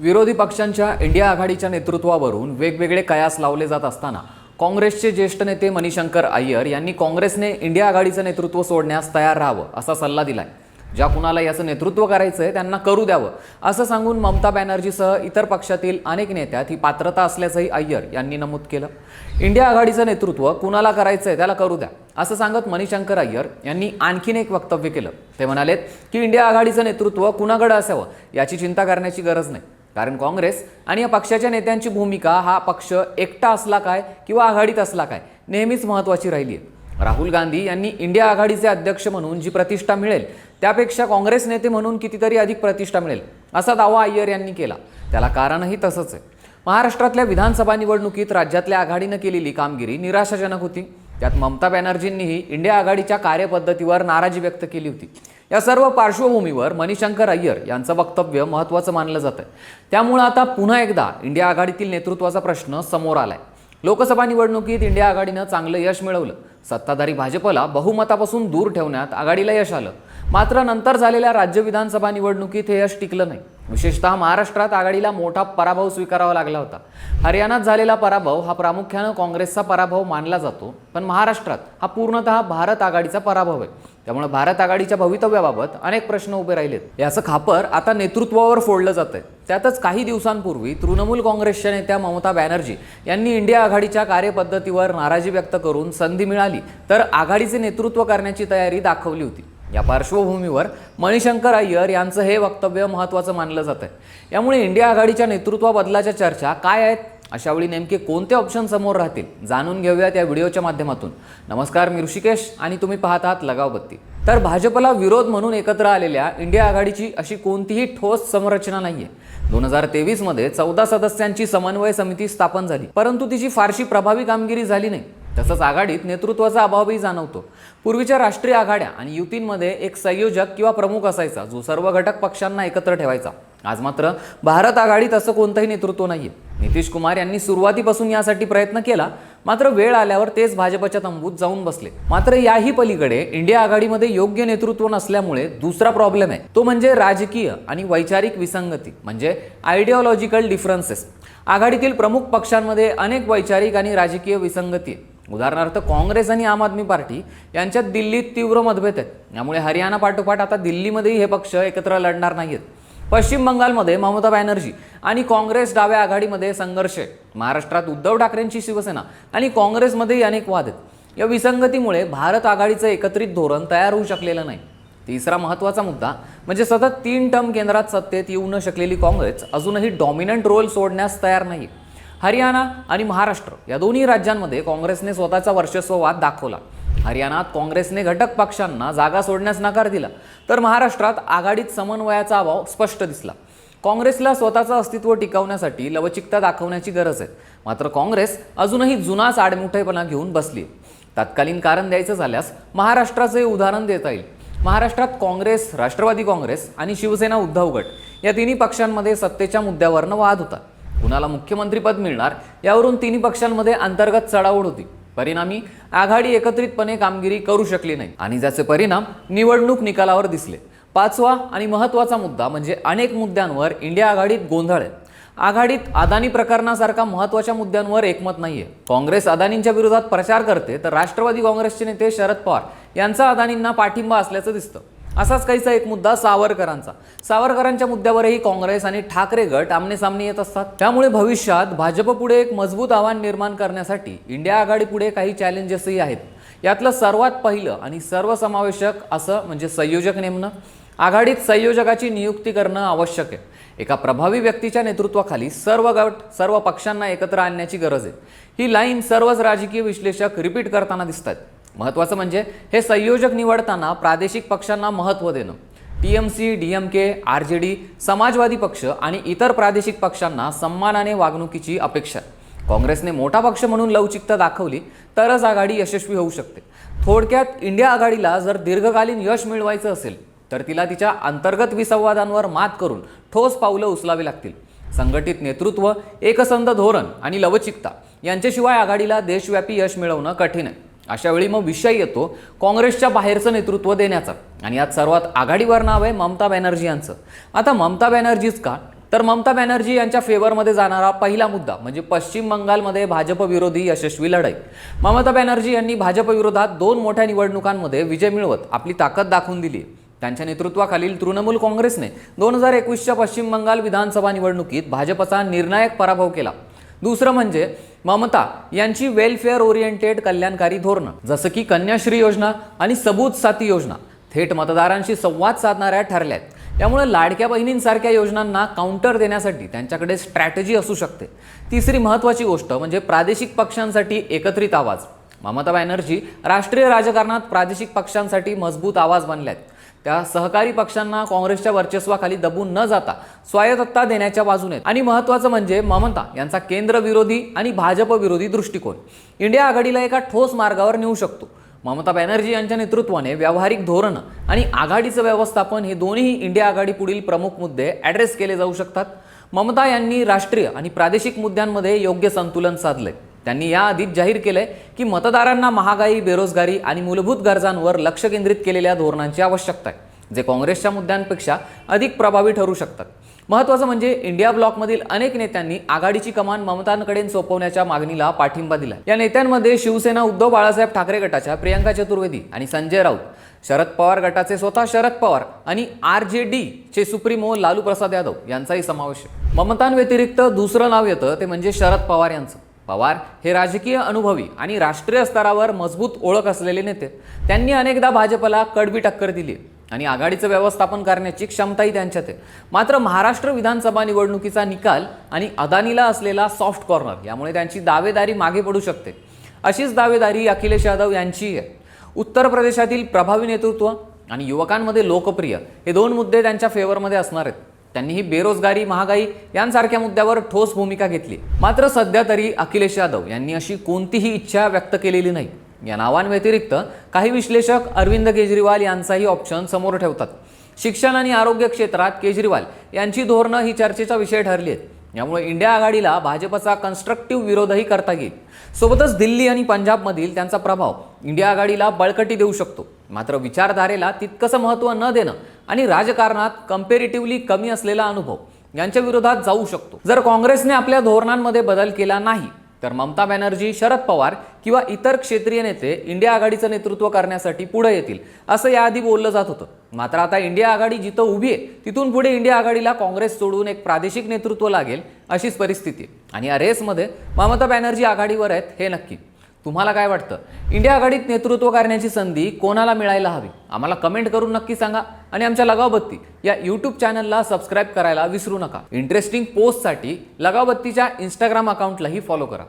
विरोधी पक्षांच्या इंडिया आघाडीच्या नेतृत्वावरून वेगवेगळे कयास लावले जात असताना काँग्रेसचे ज्येष्ठ नेते मणिशंकर अय्यर यांनी काँग्रेसने इंडिया आघाडीचं नेतृत्व सोडण्यास तयार राहावं असा सल्ला दिलाय. ज्या कुणाला याचं नेतृत्व करायचं आहे त्यांना करू द्यावं असं सांगून ममता बॅनर्जीसह इतर पक्षातील अनेक नेत्यात ही पात्रता असल्याचंही अय्यर यांनी नमूद केलं. इंडिया आघाडीचं नेतृत्व कुणाला करायचं आहे त्याला करू द्या असं सांगत मणिशंकर अय्यर यांनी आणखीन एक वक्तव्य केलं. ते म्हणालेत की इंडिया आघाडीचं नेतृत्व कुणाकडे असावं याची चिंता करण्याची गरज नाही. कारण काँग्रेस आणि या पक्षाच्या नेत्यांची भूमिका हा पक्ष एकटा असला काय किंवा आघाडीत असला काय नेहमीच महत्त्वाची राहिली आहे राहुल गांधी यांनी इंडिया आघाडीचे अध्यक्ष म्हणून जी प्रतिष्ठा मिळेल त्यापेक्षा काँग्रेस नेते म्हणून कितीतरी अधिक प्रतिष्ठा मिळेल असा दावा अय्यर यांनी केला. त्याला कारणही तसंच आहे. महाराष्ट्रातल्या विधानसभा निवडणुकीत राज्यातल्या आघाडीनं केलेली कामगिरी निराशाजनक होती. त्यात ममता बॅनर्जींनीही इंडिया आघाडीच्या कार्यपद्धतीवर नाराजी व्यक्त केली होती. या सर्व पार्श्वभूमीवर मणिशंकर अय्यर यांचं वक्तव्य महत्त्वाचं मानलं जातं त्यामुळं आता पुन्हा एकदा इंडिया आघाडीतील नेतृत्वाचा प्रश्न समोर आलाय. लोकसभा निवडणुकीत इंडिया आघाडीनं चांगलं यश मिळवलं. सत्ताधारी भाजपला बहुमतापासून दूर ठेवण्यात आघाडीला यश आलं. मात्र नंतर झालेल्या राज्य विधानसभा निवडणुकीत हे यश टिकलं नाही. विशेषतः महाराष्ट्रात आघाडीला मोठा पराभव स्वीकारावा लागला होता. हरियाणात झालेला पराभव हा प्रामुख्यानं काँग्रेसचा पराभव मानला जातो पण महाराष्ट्रात हा पूर्णतः भारत आघाडीचा पराभव आहे. त्यामुळे भारत आघाडीच्या भवितव्याबाबत अनेक प्रश्न उभे राहिलेत. याचं खापर आता नेतृत्वावर फोडलं जात आहे त्यातच काही दिवसांपूर्वी तृणमूल काँग्रेसच्या नेत्या ममता बॅनर्जी यांनी इंडिया आघाडीच्या कार्यपद्धतीवर नाराजी व्यक्त करून संधी मिळाली तर आघाडीचे नेतृत्व करण्याची तयारी दाखवली होती. या पार्श्वभूमीवर मणिशंकर अय्यर यांचं हे वक्तव्य महत्त्वाचं मानलं जात आहे यामुळे इंडिया आघाडीच्या नेतृत्व बदलाच्या चर्चा काय आहेत? अशावेळी नेमके कोणते ऑप्शन समोर राहतील जाणून घेऊयात या व्हिडिओच्या माध्यमातून. नमस्कार मी ऋषिकेश आणि तुम्ही पाहत आहात लगावबत्ती तर भाजपला विरोध म्हणून एकत्र आलेल्या इंडिया आघाडीची अशी कोणतीही ठोस संरचना नाहीये. दोन हजार तेवीसमध्ये चौदा सदस्यांची समन्वय समिती स्थापन झाली परंतु तिची फारशी प्रभावी कामगिरी झाली नाही. तसंच आघाडीत नेतृत्वाचा अभावही जाणवतो. पूर्वीच्या राष्ट्रीय आघाड्या आणि युतींमध्ये एक संयोजक किंवा प्रमुख असायचा जो सर्व घटक पक्षांना एकत्र ठेवायचा. आज मात्र भारत आघाडीत असं कोणतंही नेतृत्व नाही नितीश कुमार यांनी सुरुवातीपासून यासाठी प्रयत्न केला मात्र वेळ आल्यावर तेच भाजपच्या तंबूत जाऊन बसले. मात्र याही पलीकडे इंडिया आघाडीमध्ये योग्य नेतृत्व नसल्यामुळे दुसरा प्रॉब्लेम आहे. तो म्हणजे राजकीय आणि वैचारिक विसंगती म्हणजे आयडिओलॉजिकल डिफरन्सेस आघाडीतील प्रमुख पक्षांमध्ये अनेक वैचारिक आणि राजकीय विसंगती आहे उदाहरणार्थ काँग्रेस आणि आम आदमी पार्टी यांच्यात दिल्लीत तीव्र मतभेद आहेत. यामुळे हरियाणा पाठोपाठ आता दिल्लीमध्येही हे पक्ष एकत्र लढणार नाहीत पश्चिम बंगालमध्ये ममता बॅनर्जी आणि काँग्रेस डाव्या आघाडीमध्ये संघर्ष आहे. महाराष्ट्रात उद्धव ठाकरेंची शिवसेना आणि काँग्रेसमध्येही अनेक वाद आहेत. या विसंगतीमुळे भारत आघाडीचं एकत्रित धोरण तयार होऊ शकलेलं नाही. तिसरा महत्त्वाचा मुद्दा म्हणजे सतत तीन टर्म केंद्रात सत्तेत येऊ न शकलेली काँग्रेस अजूनही डॉमिनंट रोल सोडण्यास तयार नाही. हरियाणा आणि महाराष्ट्र या दोन्ही राज्यांमध्ये काँग्रेसने स्वतःचा वर्चस्ववाद दाखवला. हरियाणात काँग्रेसने घटक पक्षांना जागा सोडण्यास नकार दिला. तर महाराष्ट्रात आघाडीत समन्वयाचा अभाव स्पष्ट दिसला. काँग्रेसला स्वतःचं अस्तित्व टिकवण्यासाठी लवचिकता दाखवण्याची गरज आहे. मात्र काँग्रेस अजूनही जुनाच आडमुठेपणा घेऊन बसली तत्कालीन कारण द्यायचं झाल्यास महाराष्ट्राचे उदाहरण देता येईल. महाराष्ट्रात काँग्रेस राष्ट्रवादी काँग्रेस आणि शिवसेना उद्धव गट या तिन्ही पक्षांमध्ये सत्तेच्या मुद्द्यावरनं वाद होता. कुणाला मुख्यमंत्रीपद मिळणार यावरून तिन्ही पक्षांमध्ये अंतर्गत चढाओढ होती. परिणामी आघाडी एकत्रितपणे कामगिरी करू शकली नाही. आणि ज्याचे परिणाम निवडणूक निकालावर दिसले. पाचवा आणि महत्त्वाचा मुद्दा म्हणजे अनेक मुद्द्यांवर इंडिया आघाडीत गोंधळ आहे. आघाडीत अदानी प्रकरणासारखा महत्त्वाच्या मुद्द्यांवर एकमत नाहीये. काँग्रेस अदानींच्या विरोधात प्रचार करते तर राष्ट्रवादी काँग्रेसचे नेते शरद पवार यांचा अदानींना पाठिंबा असल्याचं दिसतं. असाच काहीसा एक मुद्दा सावरकरांचा. सावरकरांच्या मुद्द्यावरही काँग्रेस आणि ठाकरे गट आमने सामने येत असतात. त्यामुळे भविष्यात भाजप पुढे एक मजबूत आव्हान निर्माण करण्यासाठी इंडिया आघाडी पुढे काही चॅलेंजेसही आहेत. यातलं सर्वात पहिलं आणि सर्वसमावेशक असं म्हणजे संयोजक नेमणं. आघाडीत संयोजकाची नियुक्ती करणं आवश्यक आहे. एका प्रभावी व्यक्तीच्या नेतृत्वाखाली सर्व गट सर्व पक्षांना एकत्र आणण्याची गरज आहे. ही लाईन सर्वच राजकीय विश्लेषक रिपीट करताना दिसत आहेत महत्त्वाचं म्हणजे हे संयोजक निवडताना प्रादेशिक पक्षांना महत्त्व देणं. T M C D M K R J D Samajwadi पक्ष आणि इतर प्रादेशिक पक्षांना सन्मानाने वागणुकीची अपेक्षा आहे. काँग्रेसने मोठा पक्ष म्हणून लवचिकता दाखवली तरच आघाडी यशस्वी होऊ शकते. थोडक्यात इंडिया आघाडीला जर दीर्घकालीन यश मिळवायचं असेल तर तिला तिच्या अंतर्गत विसंवादांवर मात करून ठोस पावलं उचलावी लागतील. संघटित नेतृत्व एकसंध धोरण आणि लवचिकता यांच्याशिवाय आघाडीला देशव्यापी यश मिळवणं कठीण आहे. अशा वेळी मग विषय येतो काँग्रेसच्या बाहेरचं नेतृत्व देण्याचा. आणि यात सर्वात आघाडीवर नाव आहे ममता बॅनर्जी यांचं. आता ममता बॅनर्जीच का? तर ममता बॅनर्जी यांच्या फेवरमध्ये जाणारा पहिला मुद्दा म्हणजे पश्चिम बंगालमध्ये भाजप विरोधी यशस्वी लढाई. ममता बॅनर्जी यांनी भाजप विरोधात दोन मोठ्या निवडणुकांमध्ये विजय मिळवत आपली ताकद दाखवून दिली त्यांच्या नेतृत्वाखालील तृणमूल काँग्रेसने दोन हजार एकवीसच्या पश्चिम बंगाल विधानसभा निवडणुकीत भाजपचा निर्णायक पराभव केला. दुसरं म्हणजे ममता यांची वेलफेअर ओरिएंटेड कल्याणकारी धोरणं जसं की कन्याश्री योजना आणि सबूत साथी योजना. थेट मतदारांशी संवाद साधणाऱ्या ठरल्या आहेत त्यामुळे लाडक्या बहिणींसारख्या योजनांना काउंटर देण्यासाठी त्यांच्याकडे स्ट्रॅटेजी असू शकते. तिसरी महत्त्वाची गोष्ट म्हणजे प्रादेशिक पक्षांसाठी एकत्रित आवाज. ममता बॅनर्जी राष्ट्रीय राजकारणात प्रादेशिक पक्षांसाठी मजबूत आवाज बनल्यात. त्या सहकारी पक्षांना काँग्रेसच्या वर्चस्वाखाली दबून न जाता स्वायत्तता देण्याच्या बाजूने. आणि महत्त्वाचं म्हणजे ममता यांचा केंद्र विरोधी आणि भाजप विरोधी दृष्टिकोन. इंडिया आघाडीला एका ठोस मार्गावर नेऊ शकतो. ममता बॅनर्जी यांच्या नेतृत्वाने व्यावहारिक धोरणं आणि आघाडीचं व्यवस्थापन हे दोन्ही इंडिया आघाडी पुढील प्रमुख मुद्दे ॲड्रेस केले जाऊ शकतात. ममता यांनी राष्ट्रीय आणि प्रादेशिक मुद्द्यांमध्ये योग्य संतुलन साधलंय. त्यांनी याआधीच जाहीर केलंय की मतदारांना महागाई बेरोजगारी आणि मूलभूत गरजांवर लक्ष केंद्रित केलेल्या धोरणांची आवश्यकता आहे जे काँग्रेसच्या मुद्द्यांपेक्षा अधिक प्रभावी ठरू शकतात. महत्त्वाचं म्हणजे इंडिया ब्लॉकमधील अनेक नेत्यांनी आघाडीची कमान ममतांकडे सोपवण्याच्या मागणीला पाठिंबा दिला या नेत्यांमध्ये शिवसेना उद्धव बाळासाहेब ठाकरे गटाच्या प्रियंका चतुर्वेदी आणि संजय राऊत शरद पवार गटाचे स्वतः शरद पवार आणि आर जे डी चे सुप्रीमो लालू प्रसाद यादव यांचाही समावेश आहे. ममतांव्यतिरिक्त दुसरं नाव येतं ते म्हणजे शरद पवार यांचं. पवार हे राजकीय अनुभवी आणि राष्ट्रीय स्तरावर मजबूत ओळख असलेले नेते. त्यांनी अनेकदा भाजपला कडवी टक्कर दिली आणि आघाडीचं व्यवस्थापन करण्याची क्षमताही त्यांच्यात आहे. मात्र महाराष्ट्र विधानसभा निवडणुकीचा निकाल आणि अदानीला असलेला सॉफ्ट कॉर्नर यामुळे त्यांची दावेदारी मागे पडू शकते. अशीच दावेदारी अखिलेश यादव यांचीही आहे. उत्तर प्रदेशातील प्रभावी नेतृत्व आणि युवकांमध्ये लोकप्रिय हे दोन मुद्दे त्यांच्या फेवरमध्ये असणार आहेत. त्यांनी ही बेरोजगारी महागाई यांसारख्या मुद्द्यावर ठोस भूमिका घेतली. मात्र सध्या तरी अखिलेश यादव यांनी अशी कोणतीही इच्छा व्यक्त केलेली नाही. या नावांव्यतिरिक्त काही विश्लेषक अरविंद केजरीवाल यांचाही ऑप्शन समोर ठेवतात. शिक्षण आणि आरोग्य क्षेत्रात केजरीवाल यांची धोरणं ही चर्चेचा विषय ठरली आहेत. यामुळे इंडिया आघाडीला भाजपचा कन्स्ट्रक्टिव्ह विरोधही करता येईल. सोबतच दिल्ली आणि पंजाबमधील त्यांचा प्रभाव इंडिया आघाडीला बळकटी देऊ शकतो. मात्र विचारधारेला तितकंसं महत्त्व न देणं आणि राजकारणात कम्पेरेटिव्हली कमी असलेला अनुभव यांच्या विरोधात जाऊ शकतो. जर काँग्रेसने आपल्या धोरणांमध्ये बदल केला नाही तर ममता बॅनर्जी शरद पवार किंवा इतर क्षेत्रीय नेते इंडिया आघाडीचं नेतृत्व करण्यासाठी पुढे येतील असं याआधी बोललं जात होतं. मात्र आता इंडिया आघाडी जिथं उभी आहे तिथून पुढे इंडिया आघाडीला काँग्रेस सोडून एक प्रादेशिक नेतृत्व लागेल अशीच परिस्थिती आणि या रेसमध्ये ममता बॅनर्जी आघाडीवर आहेत हे नक्की. तुम्हाला काय वाटतं? इंडिया आघाडीत नेतृत्व करण्याची संधी कोणाला मिळायला हवी? आम्हाला कमेंट करून नक्की सांगा आणि आमच्या लगावबत्ती या यूट्यूब चॅनलला सबस्क्राईब करायला विसरू नका. इंटरेस्टिंग पोस्टसाठी लगावबत्तीच्या इंस्टाग्राम अकाउंटलाही फॉलो करा.